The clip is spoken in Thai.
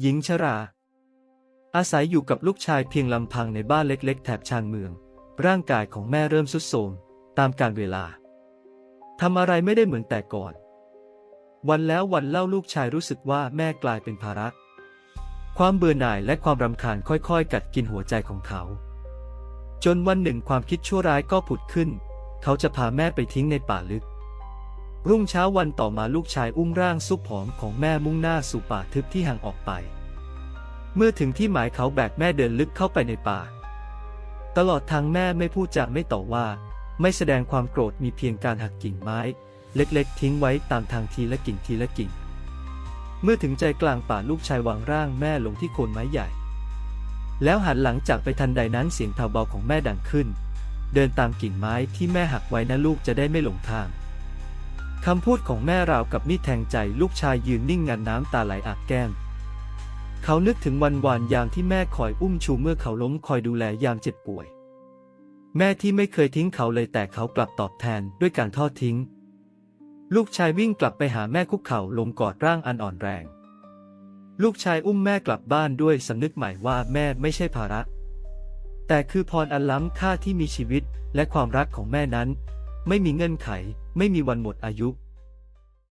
หญิงชรา อาศัยอยู่กับลูกชายเพียงลำพังในบ้านเล็กๆ แถบชานเมือง ร่างกายของแม่เริ่มทรุดโทรมตามกาลเวลาทำอะไรไม่ได้เหมือนแต่ก่อน วันแล้ววันเล่าลูกชายรู้สึกว่าแม่กลายเป็นภาระ ความเบื่อหน่ายและความรำคาญค่อยๆ กัดกินหัวใจของเขา จนวันหนึ่งความคิดชั่วร้ายก็ผุดขึ้น เขาจะพาแม่ไปทิ้งในป่าลึก รุ่งเช้าวันต่อมาลูกชายอุ้มร่างซุปผอมของแม่มุ่งหน้าสู่ป่าทึบที่ห่างออกไป เมื่อถึงที่หมายเขาแบกแม่เดินลึกเข้าไปในป่า ตลอดทางแม่ไม่พูดจาไม่ต่อว่า ไม่แสดงความโกรธมีเพียงการหักกิ่งไม้ เล็กๆ ทิ้งไว้ตามทางทีละกิ่งทีละกิ่ง เมื่อถึงใจกลางป่าลูกชายวางร่างแม่ลงที่โคนไม้ใหญ่ แล้วหันหลังจากไปทันใดนั้นเสียงเทาเบาของแม่ดังขึ้น เดินตามกิ่งไม้ที่แม่หักไว้นะลูกจะได้ไม่หลงทาง คำพูดของแม่ราวกับมีดแทงใจลูกชายยืนนิ่งงันน้ำตาไหลอาบแก้ม เขานึกถึงวันวานยามที่แม่คอยอุ้มชูเมื่อเขาล้มคอยดูแลยามเจ็บป่วย แม่ที่ไม่เคยทิ้งเขาเลยแต่เขากลับตอบแทนด้วยการทอดทิ้ง ลูกชายวิ่งกลับไปหาแม่คุกเข่าลงกอดร่างอันอ่อนแรง ลูกชายอุ้มแม่กลับบ้านด้วยสำนึกใหม่ว่าแม่ไม่ใช่ภาระ แต่คือพรอันล้ำค่าที่มีชีวิตและความรักของแม่นั้น ไม่มีเงื่อนไข ไม่มีวันหมดอายุ